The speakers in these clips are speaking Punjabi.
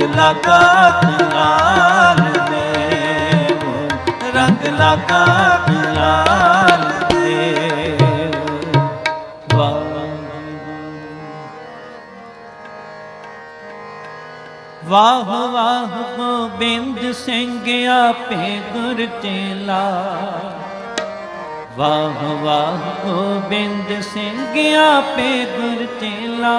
ਰੰਗ ਲਗਾ ਲਾਲ ਦੇ ਰੰਗ ਲਾਗਾ ਲਾਲ ਦੇ ਵਾਹ ਵਾਹ ਵਾਹ ਗੋਬਿੰਦ ਸਿੰਘ ਆਪੇ ਗੁਰ ਚੇਲਾ। ਵਾਹ ਵਾਹ ਗੋਬਿੰਦ ਸਿੰਘ ਆਪੇ ਗੁਰ ਚੇਲਾ।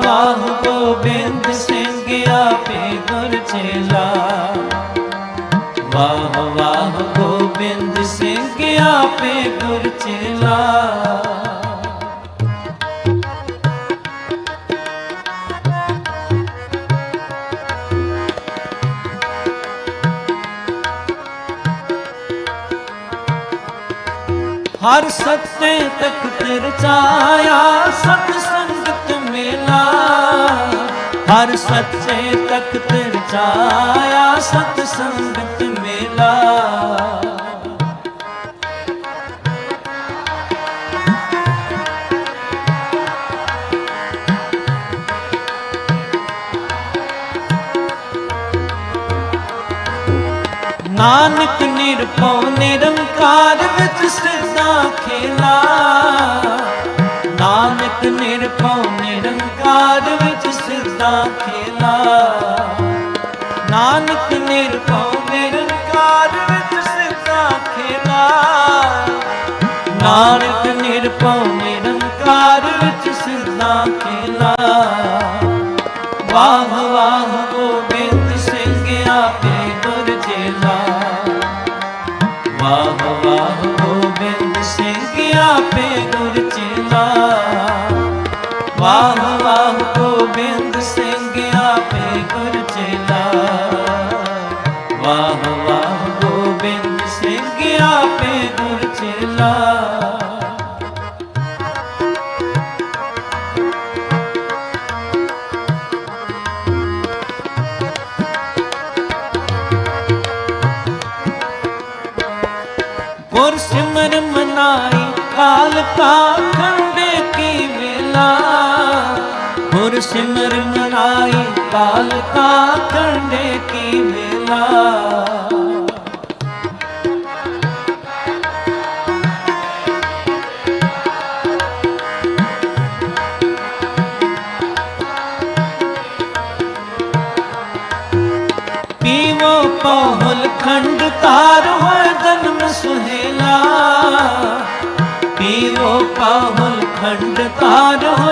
ਹਰ ਸੱਤੇ ਤਖਤ ਰਚਾਇਆ ਸਤ ਸੰਗਤ ਮੇਲਾ। ਹਰ ਸੱਚੇ ਤਖਤ ਰਚਾਇਆ ਸਤ ਸੰਗਤ ਮੇਲਾ। ਨਾਨਕ ਨਿਰਭਉ ਨਿਰੰਕਾਰ ਵਿੱਚ ਸਿਰਦਾ ਖੇਲਾ। ਨਾਨਕ ਨਿਰਭਉ ਨਿਰੰਕਾਰ ਵਿੱਚ ਸਿਰਦਾ ਖੇਲਾ। ਨਾਨਕ ਨਿਰਭਉ ਨਿਰੰਕਾਰ ਵਿੱਚ ਸਿਰਦਾ ਖੇਲਾ। ਨਾਨਕ ਨਿਰਭਉ ਵਾਹ ਗੋਬਿੰਦ ਸਿੰਘ ਆਪੇ ਗੁਰ ਚੇਲਾ ਵਾਹ ਵਾਹ, ਗੋਬਿੰਦ ਸਿੰਘ ਆਪੇ ਗੁਰ ਚੇਲਾ ਗੁਰ ਸਿਮਰ ਮਨਾਈ ਕਾਲ ਕਾ ਕਾ ਖੰਡੇ ਕੀ ਮਿਲਾ? ਪੀਵੋ ਪਹੁਲ ਖੰਡ ਤਾਰ ਹੋਏ ਜਨਮ ਸੁਹੇਲਾ। ਪੀਵੋ ਪਹੁਲ ਖੰਡ ਤਾਰ ਹੋਏ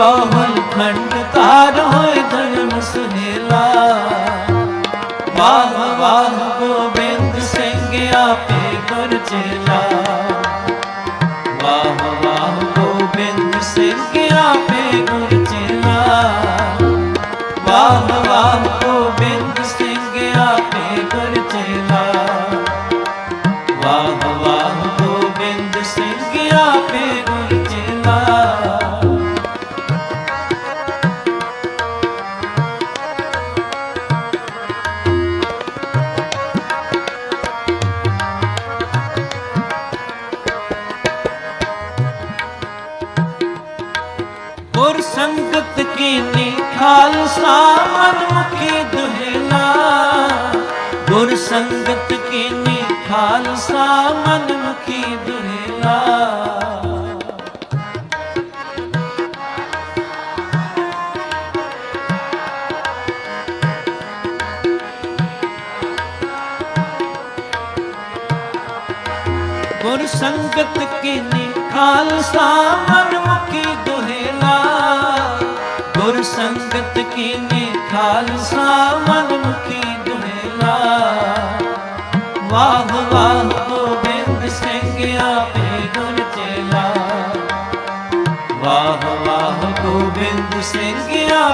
ਪੀਵੋ ਖੰਡ ਤਾਰ ਹੋਏ ਜਨਮ ਸੁਹੇਲਾ ਵਾਹ ਵਾਹ ਗੋਬਿੰਦ ਸਿੰਘ ਆਪੇ ਗੁਰ ਚੇਲਾ। ਵਾਹ ਵਾਹ ਗੋਬਿੰਦ ਸਿੰਘ ਆਪੇ ਗੁਰ ਚੇਲਾ। ਵਾਹ ਵਾਹ ਕੀਨੀ ਖਾਲਸਾ, ਮਨਮੁਖੀ ਦੁਹੇਲਾ। ਗੁਰ ਸੰਗਤ ਕੀਨੀ ਖਾਲਸਾ, ਮਨਮੁਖੀ ਦੁਹੇਲਾ। ਗੁਰ ਸੰਗਤ ਕੀਨੀ ਖਾਲਸਾ, ਮਨ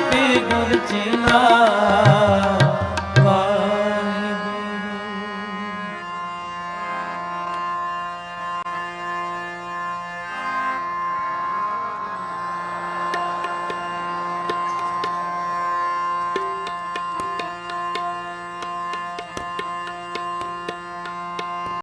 ਆਪੇ ਗੁਰ ਚਿਲਾ।